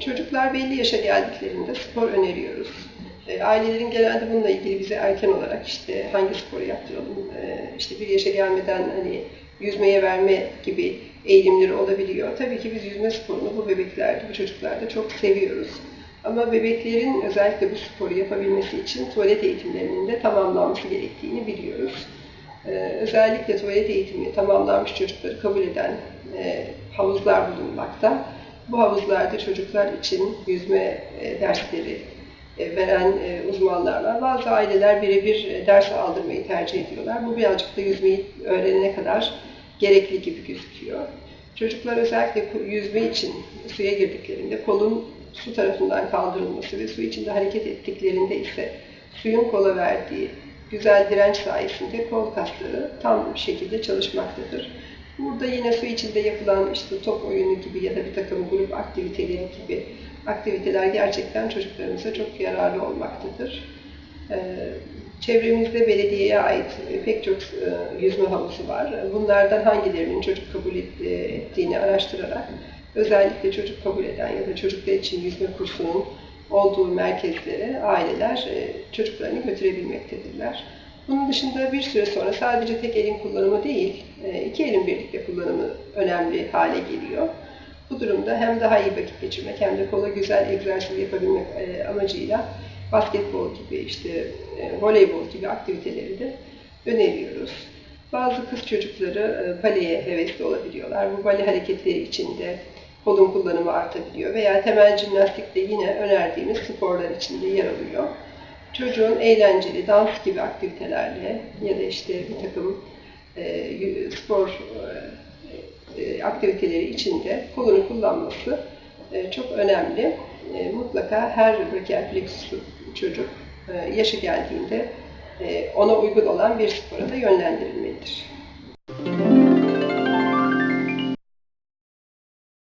Çocuklar belli yaşa geldiklerinde spor öneriyoruz. E, Ailelerin genelde bununla ilgili bize erken olarak işte hangi sporu yaptıralım, e, işte bir yaşa gelmeden hani yüzmeye verme gibi eğilimleri olabiliyor. Tabii ki biz yüzme sporunu bu bebeklerde, bu çocuklarda çok seviyoruz. Ama bebeklerin özellikle bu sporu yapabilmesi için tuvalet eğitimlerinin de tamamlanması gerektiğini biliyoruz. Ee, özellikle tuvalet eğitimi tamamlanmış çocukları kabul eden e, havuzlar bulunmakta. Bu havuzlarda çocuklar için yüzme e, dersleri e, veren e, uzmanlar var. Bazı aileler birebir ders aldırmayı tercih ediyorlar. Bu birazcık da yüzmeyi öğrenene kadar gerekli gibi gözüküyor. Çocuklar özellikle yüzme için suya girdiklerinde kolun su tarafından kaldırılması ve su içinde hareket ettiklerinde ise suyun kola verdiği güzel direnç sayesinde kol kasları tam bir şekilde çalışmaktadır. Burada yine su içinde yapılan işte top oyunu gibi ya da bir takım grup aktiviteleri gibi aktiviteler gerçekten çocuklarımıza çok yararlı olmaktadır. Ee, Çevremizde belediyeye ait pek çok e, yüzme havuzu var. Bunlardan hangilerinin çocuk kabul et- e, ettiğini araştırarak özellikle çocuk kabul eden ya da çocuklar için yüzme kursunun olduğu merkezlere aileler e, çocuklarını götürebilmektedirler. Bunun dışında bir süre sonra sadece tek elin kullanımı değil, e, iki elin birlikte kullanımı önemli hale geliyor. Bu durumda hem daha iyi vakit geçirmek hem de kola güzel egzersiz yapabilmek e, amacıyla basketbol gibi, işte e, voleybol gibi aktiviteleri de öneriyoruz. Bazı kız çocukları baleye hevesli olabiliyorlar. Bu bale hareketleri içinde kolun kullanımı artabiliyor veya temel jimnastik de yine önerdiğimiz sporlar içinde yer alıyor. Çocuğun eğlenceli dans gibi aktivitelerle ya da işte bir takım e, spor e, e, aktiviteleri içinde kolunu kullanması çok önemli. Mutlaka her brachial plexuslu çocuk yaşı geldiğinde ona uygun olan bir spora da yönlendirilmelidir.